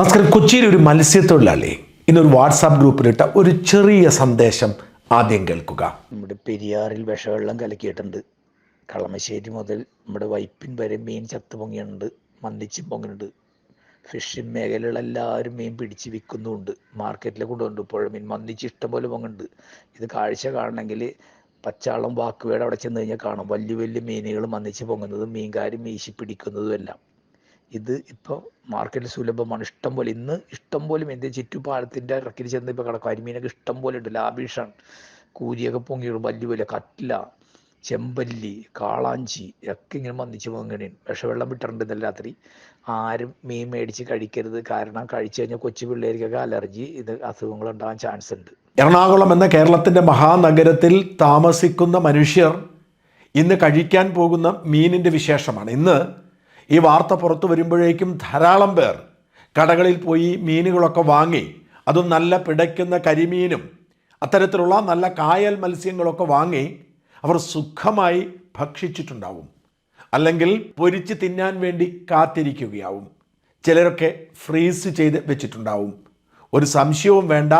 നമസ്കാരം. കൊച്ചിയിൽ ഒരു മത്സ്യത്തൊഴിലാളി ഇന്നൊരു വാട്സാപ്പ് ഗ്രൂപ്പിലിട്ട ഒരു ചെറിയ സന്ദേശം ആദ്യം കേൾക്കുക. നമ്മുടെ പെരിയാറിൽ വിഷവെള്ളം കലക്കിയിട്ടുണ്ട്. കളമശ്ശേരി മുതൽ നമ്മുടെ വൈപ്പിൻ വരെ മീൻ ചത്തു പൊങ്ങിയുണ്ട് മന്ദിച്ചും പൊങ്ങുന്നുണ്ട് ഫിഷിംഗ് മേഖലകളിൽ എല്ലാവരും മീൻ പിടിച്ച് വിൽക്കുന്നുമുണ്ട്. മാർക്കറ്റിൽ കൊണ്ടുവന്നു പുഴ മീൻ മന്ദിച്ച് ഇഷ്ടം പോലെ പൊങ്ങുന്നുണ്ട് ഇത് കാഴ്ച കാണണമെങ്കിൽ പച്ചാളം വാക്കുവേട് അവിടെ ചെന്ന് കഴിഞ്ഞാൽ കാണും. വലിയ വലിയ മീനുകൾ മന്ദിച്ച് പൊങ്ങുന്നതും മീൻകാരും മീശി പിടിക്കുന്നതും എല്ലാം ഇത് ഇപ്പോൾ മാർക്കറ്റിൽ സുലഭമാണ്. ഇഷ്ടം പോലെ ഇന്ന് ഇഷ്ടം പോലെ എന്റെ ചുറ്റുപാലത്തിന്റെ ഇറക്കിൽ ചെന്ന് ഇപ്പോൾ കിടക്കും. കരിമീനൊക്കെ ഇഷ്ടം പോലെ ഉണ്ട്. ലാബീഷാണ്. കൂരിയൊക്കെ പൊങ്ങിയിടും വലിയ വലിയ കട്ടില ചെമ്പല്ലി കാളാഞ്ചി ഒക്കെ ഇങ്ങനെ വന്നിച്ച് പൊങ്ങണേൻ വിഷവെള്ളം വിട്ടിട്ടുണ്ട് ഇന്നലെ രാത്രി. ആരും മീൻ മേടിച്ച് കഴിക്കരുത്. കാരണം കഴിച്ചു കഴിഞ്ഞാൽ കൊച്ചു പിള്ളേർക്കൊക്കെ അലർജി ഇത് അസുഖങ്ങൾ ഉണ്ടാകാൻ ചാൻസ് ഉണ്ട്. എറണാകുളം എന്ന കേരളത്തിന്റെ മഹാനഗരത്തിൽ താമസിക്കുന്ന മനുഷ്യർ ഇന്ന് കഴിക്കാൻ പോകുന്ന മീനിന്റെ വിശേഷമാണ്. ഇന്ന് ഈ വാർത്ത പുറത്തു വരുമ്പോഴേക്കും ധാരാളം പേർ കടകളിൽ പോയി മീനുകളൊക്കെ വാങ്ങി അതും നല്ല പിടയ്ക്കുന്ന കരിമീനും അത്തരത്തിലുള്ള നല്ല കായൽ മത്സ്യങ്ങളൊക്കെ വാങ്ങി അവർ സുഖമായി ഭക്ഷിച്ചിട്ടുണ്ടാവും. അല്ലെങ്കിൽ പൊരിച്ച് തിന്നാൻ വേണ്ടി കാത്തിരിക്കുകയാവും. ചിലരൊക്കെ ഫ്രീസ് ചെയ്ത് വെച്ചിട്ടുണ്ടാവും. ഒരു സംശയവും വേണ്ട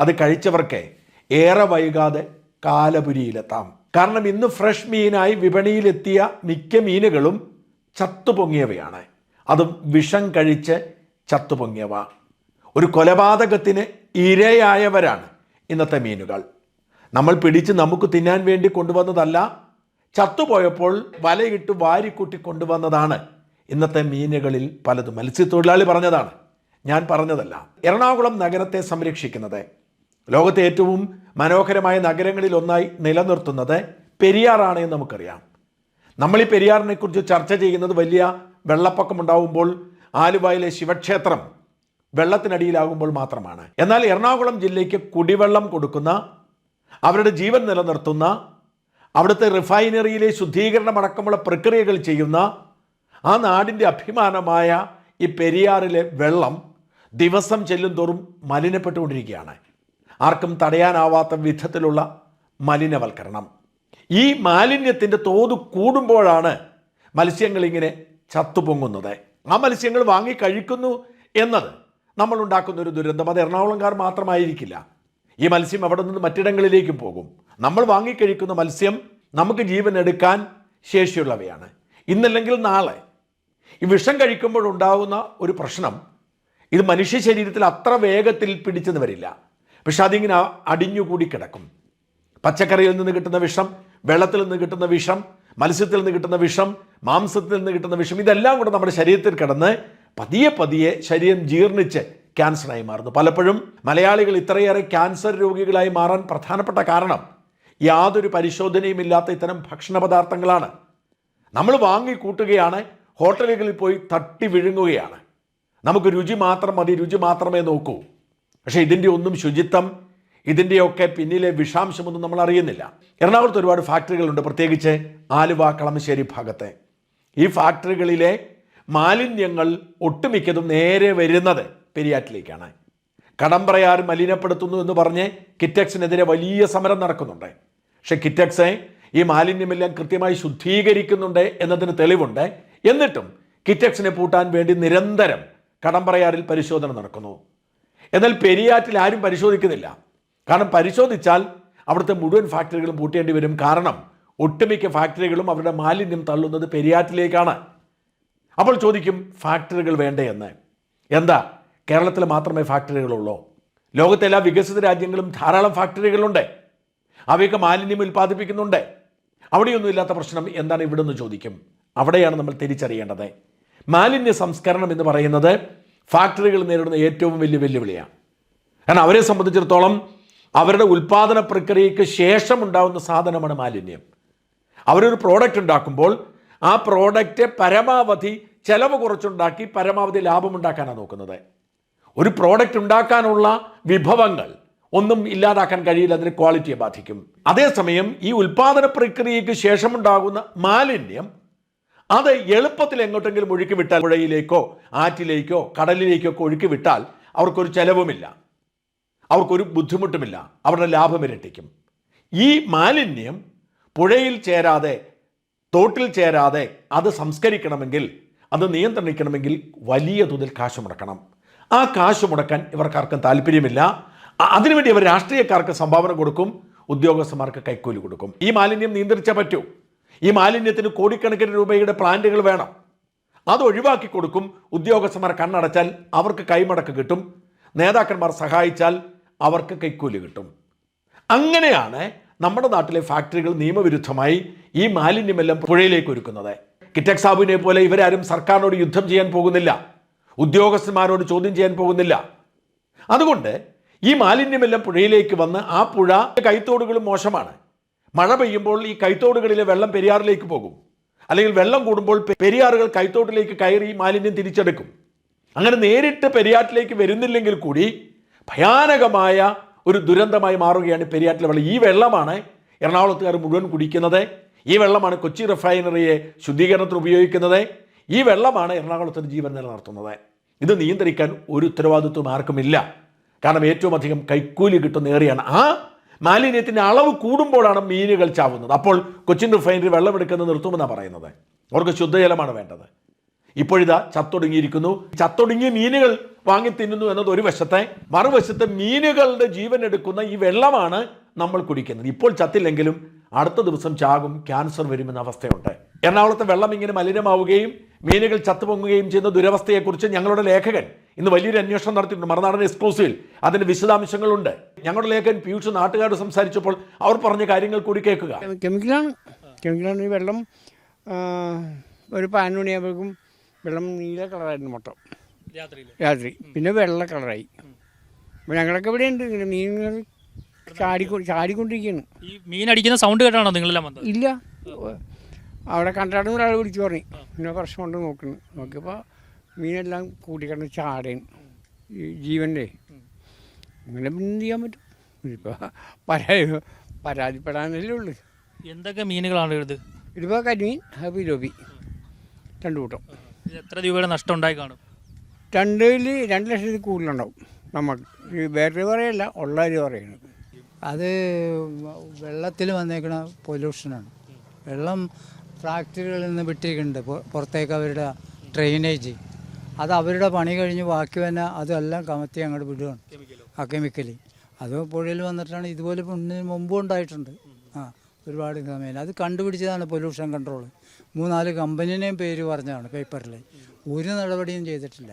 അത് കഴിച്ചവർക്ക് ഏറെ വൈകാതെ കാലപുരിയിലെത്താം. കാരണം ഇന്ന് ഫ്രഷ് മീനായി വിപണിയിലെത്തിയ മിക്ക മീനുകളും ചത്തുപൊങ്ങിയവയാണ്. അതും വിഷം കഴിച്ച് ചത്തുപൊങ്ങിയവ. ഒരു കൊലപാതകത്തിന് ഇരയായവരാണ് ഇന്നത്തെ മീനുകൾ. നമ്മൾ പിടിച്ച് നമുക്ക് തിന്നാൻ വേണ്ടി കൊണ്ടുവന്നതല്ല ചത്തുപോയപ്പോൾ വലയിട്ട് വാരിക്കൂട്ടി കൊണ്ടുവന്നതാണ്. ഇന്നത്തെ മീനുകളിൽ പലതും. മത്സ്യത്തൊഴിലാളി പറഞ്ഞതാണ്. ഞാൻ പറഞ്ഞതല്ല. എറണാകുളം നഗരത്തെ സംരക്ഷിക്കുന്നത്. ലോകത്തെ ഏറ്റവും മനോഹരമായ നഗരങ്ങളിൽ ഒന്നായി നിലനിർത്തുന്നത് പെരിയാറാണ് എന്ന് നമുക്കറിയാം. നമ്മൾ ഈ പെരിയാറിനെ കുറിച്ച് ചർച്ച ചെയ്യുന്നത് വലിയ വെള്ളപ്പൊക്കം ഉണ്ടാവുമ്പോൾ ആലുവയിലെ ശിവക്ഷേത്രം വെള്ളത്തിനടിയിലാകുമ്പോൾ മാത്രമാണ്. എന്നാൽ എറണാകുളം ജില്ലയ്ക്ക് കുടിവെള്ളം കൊടുക്കുന്ന അവരുടെ ജീവൻ നിലനിർത്തുന്ന അവിടുത്തെ റിഫൈനറിയിലെ ശുദ്ധീകരണം അടക്കമുള്ള പ്രക്രിയകൾ ചെയ്യുന്ന ആ നാടിന്റെ അഭിമാനമായ ഈ പെരിയാറിലെ വെള്ളം ദിവസം ചെല്ലും തോറും മലിനപ്പെട്ടുകൊണ്ടിരിക്കുകയാണ്. ആർക്കും തടയാനാവാത്ത വിധത്തിലുള്ള മലിനവൽക്കരണം. ഈ മാലിന്യത്തിന്റെ തോത് കൂടുമ്പോഴാണ് മത്സ്യങ്ങൾ ഇങ്ങനെ ചത്തുപൊങ്ങുന്നത്. ആ മത്സ്യങ്ങൾ വാങ്ങി കഴിക്കുന്നു എന്നത് നമ്മൾ ഉണ്ടാക്കുന്ന ഒരു ദുരന്തം. അത് എറണാകുളംകാർ മാത്രമായിരിക്കില്ല. ഈ മത്സ്യം അവിടെ നിന്ന് മറ്റിടങ്ങളിലേക്കും പോകും. നമ്മൾ വാങ്ങിക്കഴിക്കുന്ന മത്സ്യം നമുക്ക് ജീവൻ എടുക്കാൻ ശേഷിയുള്ളവയാണ്. ഇന്നല്ലെങ്കിൽ നാളെ ഈ വിഷം കഴിക്കുമ്പോഴുണ്ടാകുന്ന ഒരു പ്രശ്നം ഇത് മനുഷ്യ ശരീരത്തിൽ അത്ര വേഗത്തിൽ പിടിച്ചെന്ന് വരില്ല. പക്ഷെ അതിങ്ങനെ അടിഞ്ഞുകൂടി കിടക്കും. പച്ചക്കറിയിൽ നിന്ന് കിട്ടുന്ന വിഷം വെള്ളത്തിൽ നിന്ന് കിട്ടുന്ന വിഷം മത്സ്യത്തിൽ നിന്ന് കിട്ടുന്ന വിഷം മാംസത്തിൽ നിന്ന് കിട്ടുന്ന വിഷം ഇതെല്ലാം കൂടെ നമ്മുടെ ശരീരത്തിൽ കിടന്ന് പതിയെ പതിയെ ശരീരം ജീർണിച്ച് ക്യാൻസറായി മാറുന്നു. പലപ്പോഴും മലയാളികൾ ഇത്രയേറെ ക്യാൻസർ രോഗികളായി മാറാൻ പ്രധാനപ്പെട്ട കാരണം യാതൊരു പരിശോധനയും ഇല്ലാത്ത ഇത്തരം ഭക്ഷണ പദാർത്ഥങ്ങളാണ്. നമ്മൾ വാങ്ങി കൂട്ടുകയാണ് ഹോട്ടലുകളിൽ പോയി തട്ടി വിഴുങ്ങുകയാണ്. നമുക്ക് രുചി മാത്രം മതി രുചി മാത്രമേ നോക്കൂ. പക്ഷേ ഇതിന്റെ ഒന്നും ശുചിത്വം ഇതിന്റെയൊക്കെ പിന്നിലെ വിഷാംശമൊന്നും നമ്മൾ അറിയുന്നില്ല. എറണാകുളത്ത് ഒരുപാട് ഫാക്ടറികളുണ്ട്. പ്രത്യേകിച്ച് ആലുവ കളമശ്ശേരി ഭാഗത്തെ. ഈ ഫാക്ടറികളിലെ മാലിന്യങ്ങൾ ഒട്ടുമിക്കതും നേരെ വരുന്നത് പെരിയാറ്റിലേക്കാണ്. കടമ്പ്രയാർ മലിനപ്പെടുത്തുന്നു എന്ന് പറഞ്ഞ് കിറ്റക്സിനെതിരെ വലിയ സമരം നടക്കുന്നുണ്ട്. പക്ഷെ കിറ്റക്സ് ഈ മാലിന്യമെല്ലാം കൃത്യമായി ശുദ്ധീകരിക്കുന്നുണ്ട് എന്നതിന് തെളിവുണ്ട്. എന്നിട്ടും കിറ്റക്സിനെ പൂട്ടാൻ വേണ്ടി നിരന്തരം കടമ്പ്രയാറിൽ പരിശോധന നടക്കുന്നു. എന്നാൽ പെരിയാറ്റിൽ ആരും പരിശോധിക്കുന്നില്ല. കാരണം പരിശോധിച്ചാൽ അവിടുത്തെ മുഴുവൻ ഫാക്ടറികളും പൂട്ടേണ്ടി വരും. കാരണം ഒട്ടുമിക്ക ഫാക്ടറികളും അവരുടെ മാലിന്യം തള്ളുന്നത് പെരിയാറ്റിലേക്കാണ്. അപ്പോൾ ചോദിക്കും ഫാക്ടറികൾ വേണ്ടേ എന്ന്? എന്താ? കേരളത്തിൽ മാത്രമേ ഫാക്ടറികളുള്ളൂ. ലോകത്തെ എല്ലാ വികസിത രാജ്യങ്ങളും ധാരാളം ഫാക്ടറികളുണ്ട്. അവയൊക്കെ മാലിന്യം ഉൽപ്പാദിപ്പിക്കുന്നുണ്ട്. അവിടെയൊന്നും ഇല്ലാത്ത പ്രശ്നം എന്താണ് ഇവിടെ നിന്ന് ചോദിക്കും? അവിടെയാണ് നമ്മൾ തിരിച്ചറിയേണ്ടത്. മാലിന്യ സംസ്കരണം എന്ന് പറയുന്നത് ഫാക്ടറികൾ നേരിടുന്ന ഏറ്റവും വലിയ വെല്ലുവിളിയാണ്. കാരണം അവരെ സംബന്ധിച്ചിടത്തോളം അവരുടെ ഉൽപ്പാദന പ്രക്രിയയ്ക്ക് ശേഷം ഉണ്ടാകുന്ന സാധനമാണ് മാലിന്യം. അവരൊരു പ്രോഡക്റ്റ് ഉണ്ടാക്കുമ്പോൾ ആ പ്രോഡക്റ്റ് പരമാവധി ചെലവ് കുറച്ചുണ്ടാക്കി പരമാവധി ലാഭം ഉണ്ടാക്കാനാണ് നോക്കുന്നത്. ഒരു പ്രോഡക്റ്റ് ഉണ്ടാക്കാനുള്ള വിഭവങ്ങൾ ഒന്നും ഇല്ലാതാക്കാൻ കഴിയില്ല അതിന് ക്വാളിറ്റിയെ ബാധിക്കും. അതേസമയം ഈ ഉൽപാദന പ്രക്രിയയ്ക്ക് ശേഷമുണ്ടാകുന്ന മാലിന്യം അത് എളുപ്പത്തിൽ എങ്ങോട്ടെങ്കിലും ഒഴുക്കി വിട്ടാൽ പുഴയിലേക്കോ ആറ്റിലേക്കോ കടലിലേക്കോ ഒക്കെ ഒഴുക്കി വിട്ടാൽ അവർക്കൊരു ചെലവുമില്ല. അവർക്കൊരു ബുദ്ധിമുട്ടുമില്ല. അവരുടെ ലാഭം ഇരട്ടിക്കും. ഈ മാലിന്യം പുഴയിൽ ചേരാതെ തോട്ടിൽ ചേരാതെ അത് സംസ്കരിക്കണമെങ്കിൽ അത് നിയന്ത്രിക്കണമെങ്കിൽ വലിയ തോതിൽ കാശ് മുടക്കണം. ആ കാശ് മുടക്കാൻ ഇവർക്കാർക്കും താല്പര്യമില്ല. അതിനുവേണ്ടി അവർ രാഷ്ട്രീയക്കാർക്ക് സംഭാവന കൊടുക്കും ഉദ്യോഗസ്ഥന്മാർക്ക് കൈക്കൂലി കൊടുക്കും. ഈ മാലിന്യം നിയന്ത്രിച്ചേ പറ്റൂ. ഈ മാലിന്യത്തിന് കോടിക്കണക്കിന് രൂപയുടെ പ്ലാന്റുകൾ വേണം. അത് ഒഴിവാക്കി കൊടുക്കും ഉദ്യോഗസ്ഥന്മാർ കണ്ണടച്ചാൽ അവർക്ക് കൈമടക്ക് കിട്ടും. നേതാക്കന്മാർ സഹായിച്ചാൽ അവർക്ക് കൈക്കൂലി കിട്ടും. അങ്ങനെയാണ് നമ്മുടെ നാട്ടിലെ ഫാക്ടറികൾ നിയമവിരുദ്ധമായി ഈ മാലിന്യമെല്ലാം പുഴയിലേക്ക് ഒരുക്കുന്നത്. കിറ്റക് സാബുവിനെ പോലെ ഇവരാരും സർക്കാരിനോട് യുദ്ധം ചെയ്യാൻ പോകുന്നില്ല. ഉദ്യോഗസ്ഥന്മാരോട് ചോദ്യം ചെയ്യാൻ പോകുന്നില്ല. അതുകൊണ്ട് ഈ മാലിന്യമെല്ലാം പുഴയിലേക്ക് വന്ന് ആ പുഴ കൈത്തോടുകളും മോശമാണ്. മഴ പെയ്യുമ്പോൾ ഈ കൈത്തോടുകളിലെ വെള്ളം പെരിയാറിലേക്ക് പോകും. അല്ലെങ്കിൽ വെള്ളം കൂടുമ്പോൾ പെരിയാറുകൾ കൈത്തോട്ടിലേക്ക് കയറി മാലിന്യം തിരിച്ചെടുക്കും. അങ്ങനെ നേരിട്ട് പെരിയാറ്റിലേക്ക് വരുന്നില്ലെങ്കിൽ കൂടി ഭയാനകമായ ഒരു ദുരന്തമായി മാറുകയാണ് പെരിയാറ്റിലെ വെള്ളം. ഈ വെള്ളമാണ് എറണാകുളത്തുകാർ മുഴുവൻ കുടിക്കുന്നത്. ഈ വെള്ളമാണ് കൊച്ചി റിഫൈനറിയെ ശുദ്ധീകരണത്തിന് ഉപയോഗിക്കുന്നത്. ഈ വെള്ളമാണ് എറണാകുളത്തിന് ജീവൻ നിലനിർത്തുന്നത്. ഇത് നിയന്ത്രിക്കാൻ ഒരു ഉത്തരവാദിത്വം ആർക്കുമില്ല. കാരണം ഏറ്റവും അധികം കൈക്കൂലി കിട്ടുന്ന ഏറിയാണ്. ആ മാലിന്യത്തിന്റെ അളവ് കൂടുമ്പോഴാണ് മീനുകൾ ചാവുന്നത്. അപ്പോൾ കൊച്ചിൻ റിഫൈനറി വെള്ളമെടുക്കുന്നത് നിർത്തുമെന്നാണ് പറയുന്നത്. അവർക്ക് ശുദ്ധജലമാണ് വേണ്ടത്. ഇപ്പോഴിതാ ചത്തൊടുങ്ങിയിരിക്കുന്നു. ചത്തൊടുങ്ങിയ മീനുകൾ വാങ്ങി തിന്നുന്നു എന്നത് ഒരു വശത്തെ മറുവശത്ത് മീനുകളുടെ ജീവൻ എടുക്കുന്ന ഈ വെള്ളമാണ് നമ്മൾ കുടിക്കുന്നത്. ഇപ്പോൾ ചത്തില്ലെങ്കിലും അടുത്ത ദിവസം ചാകും ക്യാൻസർ വരുമെന്ന അവസ്ഥയുണ്ട്. എറണാകുളത്തെ വെള്ളം ഇങ്ങനെ മലിനമാവുകയും മീനുകൾ ചത്തുപൊങ്ങുകയും ചെയ്യുന്ന ദുരവസ്ഥയെക്കുറിച്ച് ഞങ്ങളുടെ ലേഖകൻ ഇന്ന് വലിയൊരു അന്വേഷണം നടത്തിയിട്ടുണ്ട്. മറുനാടൻ എക്സ്ക്ലൂസീവിൽ അതിന്റെ വിശദാംശങ്ങളുണ്ട്. ഞങ്ങളുടെ ലേഖകൻ പീയൂഷ് നാട്ടുകാരോട് സംസാരിച്ചപ്പോൾ അവർ പറഞ്ഞ കാര്യങ്ങൾ കൂടി കേൾക്കുക. കെമിക്കലാണ് കെമിക്കലാണ് ഈ വെള്ളം ഒരു പതിനൊന്ന് മണിയാകുമ്പോഴേക്കും വെള്ളം നീല കളറായിരുന്നു മൊത്തം. രാത്രി. പിന്നെ വെള്ള കളറായി. അപ്പോൾ ഞങ്ങളൊക്കെ ഇവിടെ ഉണ്ട് ഇങ്ങനെ മീനുകൾ ചാടിക്കൊ ചാടിക്കൊണ്ടിരിക്കുകയാണ് ഈ മീൻ അടിക്കുന്ന സൗണ്ട് കേട്ടാണോ നിങ്ങളെല്ലാം വന്നത്? ഇല്ല. അവിടെ കണ്ടാടുന്ന ഒരാൾ വിളിച്ചു പറഞ്ഞു. പിന്നെ പ്രശ്നമുണ്ട് കൊണ്ട് നോക്കുന്നു. നോക്കിയപ്പോൾ മീനെല്ലാം കൂട്ടിക്കിടന്ന് ചാടേൻ ഈ ജീവന്റെ അങ്ങനെ പിന്നെ എന്ത് ചെയ്യാൻ പറ്റും? ഇപ്പോൾ പരാതി പരാതിപ്പെടാനല്ലേ ഉള്ളൂ. എന്തൊക്കെ മീനുകളാണ് ഇത് ഇതിപ്പോൾ കരിമീൻ ഹബി ലോബി രണ്ടു കൂട്ടം. എത്ര രൂപയുടെ നഷ്ടം ഉണ്ടായി കാണും? രണ്ടിൽ രണ്ട് ലക്ഷത്തിൽ കൂടുതലുണ്ടാവും നമുക്ക്. ഈ ബാറ്ററി പറയല്ല ഉള്ള ഒരു പറയുന്നത്. അത് വെള്ളത്തിൽ വന്നേക്കണ പൊല്യൂഷനാണ് വെള്ളം ഫാക്ടറികളിൽ നിന്ന് വിട്ടിരിക്കുന്നുണ്ട്. പുറ- പുറത്തേക്ക് അവരുടെ ഡ്രെയിനേജ് അത് അവരുടെ പണി കഴിഞ്ഞ് ബാക്കി വന്ന അതെല്ലാം കമത്തി അങ്ങോട്ട് വിടുകയാണ് ആ കെമിക്കലി അത് പുഴയിൽ വന്നിട്ടാണ് ഇതുപോലെ മുന്നിന് മുമ്പും ഉണ്ടായിട്ടുണ്ട്. ആ. ഒരുപാട് സമയം അത് കണ്ടുപിടിച്ചതാണ് പൊല്യൂഷൻ കൺട്രോൾ മൂന്നാൽ കമ്പനീനെയും പേര് പറഞ്ഞതാണ് പേപ്പറിൽ. ഒരു നടപടിയും ചെയ്തിട്ടില്ല.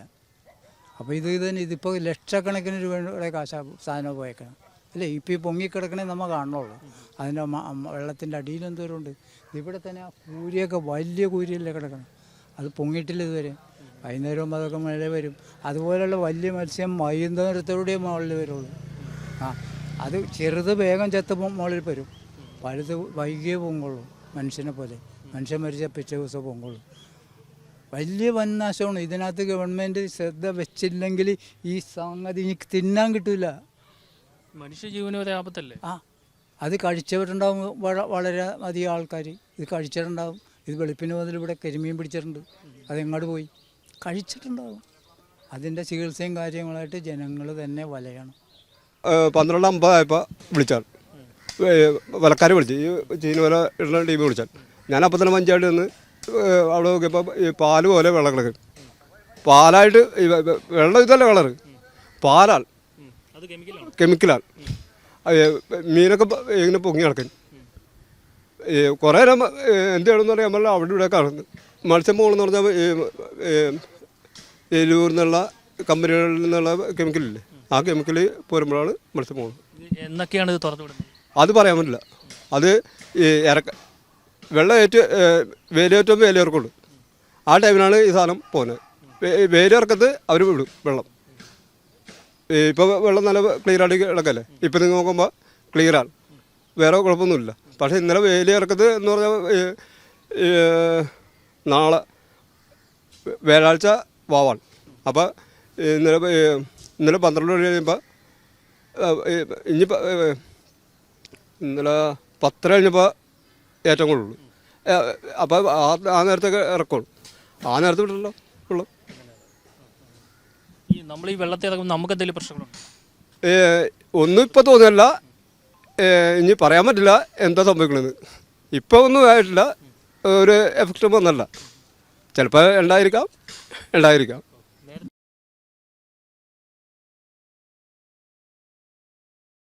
അപ്പോൾ ഇത് ഇതന്നെ തന്നെ ഇതിപ്പോൾ ലക്ഷക്കണക്കിന് രൂപയുടെ കാശ സാധനം പോയേക്കണം. അല്ലേ? ഇപ്പോൾ ഈ പൊങ്ങിക്കിടക്കണേ നമ്മൾ കാണുള്ളൂ അതിന്റെ വെള്ളത്തിന്റെ അടിയിൽ എന്തോരമുണ്ട് ഇവിടെ തന്നെ ആ കൂരിയൊക്കെ വലിയ കൂരിയല്ലേ കിടക്കണം. അത് പൊങ്ങിയിട്ടില്ല ഇതുവരെ. വൈകുന്നേരം അതൊക്കെ മഴ വരും. അതുപോലെയുള്ള വലിയ മത്സ്യം വൈകുന്നേരത്തോടെ മുകളിൽ വരുള്ളൂ. ആ അത് ചെറുത് വേഗം ചെത്തുമ്പോൾ മുകളിൽ വരും. വലുത് വൈകിയേ പൊങ്ങുള്ളൂ മനുഷ്യനെ പോലെ. മനുഷ്യൻ മരിച്ച പിറ്റേ ദിവസം പൊങ്ങുള്ളൂ. വലിയ വൻനാശമാണ് ഇതിനകത്ത് ഗവൺമെന്റ് ശ്രദ്ധ വെച്ചില്ലെങ്കിൽ ഈ സംഗതി എനിക്ക് തിന്നാൻ കിട്ടില്ല മനുഷ്യജീവന വരെ ആപത്തല്ലേ? ആ അത് കഴിച്ചവരുണ്ടാവും വളരെ അധികം ആൾക്കാർ ഇത് കഴിച്ചിട്ടുണ്ടാവും ഇത് വെളുപ്പിന് മുതൽ ഇവിടെ കരിമീൻ പിടിച്ചിട്ടുണ്ട്. അതെങ്ങോട്ട് പോയി. കഴിച്ചിട്ടുണ്ടാവും. അതിന്റെ ചികിത്സയും കാര്യങ്ങളായിട്ട് ജനങ്ങൾ തന്നെ വലയണം. പന്ത്രണ്ടാം പന്ത്രണ്ട് അമ്പതായപ്പോൾ വിളിച്ചാൽ. വിലക്കാർ വിളിച്ചു. ഈ ചീന വില ഇടുന്ന ടീം വിളിച്ചാൽ. ഞാൻ അപ്പം തന്നെ മഞ്ചായിട്ട് നിന്ന് അവിടെ നോക്കിയപ്പോൾ ഈ പാൽ പോലെ വെള്ളം കിടക്കും പാലായിട്ട് വെള്ളം ഇതല്ല കളറ്. പാലാൽ. കെമിക്കലാൽ മീനൊക്കെ ഇങ്ങനെ പൊങ്ങി കിടക്കും കുറേ നേരം എന്ത് ചെയ്യണമെന്ന് പറയാം നമ്മൾ അവിടെ ഇവിടെ കാണുന്നു മത്സ്യം പോകണമെന്ന് പറഞ്ഞാൽ ഈ എലൂരിൽ നിന്നുള്ള കമ്പനികളിൽ നിന്നുള്ള കെമിക്കലില്ലേ ആ കെമിക്കൽ പോരുമ്പോഴാണ് മത്സ്യം പോകുന്നത്. എന്നൊക്കെയാണ് ഇത് തുറന്നു വിടുന്നത്. അത് പറയാൻ പറ്റില്ല. അത് ഇറക്ക വെള്ളം ഏറ്റ വേലേറ്റവും വേലിയിറക്കുള്ളൂ ആ ടൈമിലാണ് ഈ സാധനം പോകുന്നത്. വേലിയിറക്കത്ത് അവർ വിടും വെള്ളം. ഇപ്പോൾ വെള്ളം നല്ല ക്ലിയർ ആയിട്ട് കിടക്കല്ലേ? ഇപ്പം നിങ്ങൾ നോക്കുമ്പോൾ ക്ലിയറാണ് വേറെ കുഴപ്പമൊന്നുമില്ല. പക്ഷേ ഇന്നലെ വേലിയിറക്കത്ത് എന്ന് പറഞ്ഞാൽ നാളെ വ്യാഴാഴ്ച വാവാണ്. അപ്പോൾ ഇന്നലെ ഇന്നലെ പന്ത്രണ്ട് മണി കഴിയുമ്പോൾ ഇനിയിപ്പോൾ ഇന്നലെ പത്തര കഴിഞ്ഞപ്പോൾ ഏറ്റവും കൂടുതലുള്ളൂ അപ്പോൾ ആ ആ നേരത്തൊക്കെ ഇറക്കുള്ളൂ ആ നേരത്തെ വിട്ടല്ലോ ഉള്ളു. ഈ നമ്മൾ ഈ വെള്ളത്തിൽ ഇറക്കുമ്പോൾ നമുക്ക് എന്തെങ്കിലും പ്രശ്നങ്ങളുണ്ട് ഒന്നും ഇപ്പോൾ തോന്നിയല്ല. ഇനി പറയാൻ പറ്റില്ല എന്താ സംഭവിക്കണമെന്ന് ഇപ്പോൾ ഒന്നും ആയിട്ടില്ല. ഒരു എഫക്റ്റും വന്നല്ല. ചിലപ്പോൾ ഉണ്ടായിരിക്കാം ഉണ്ടായിരിക്കാം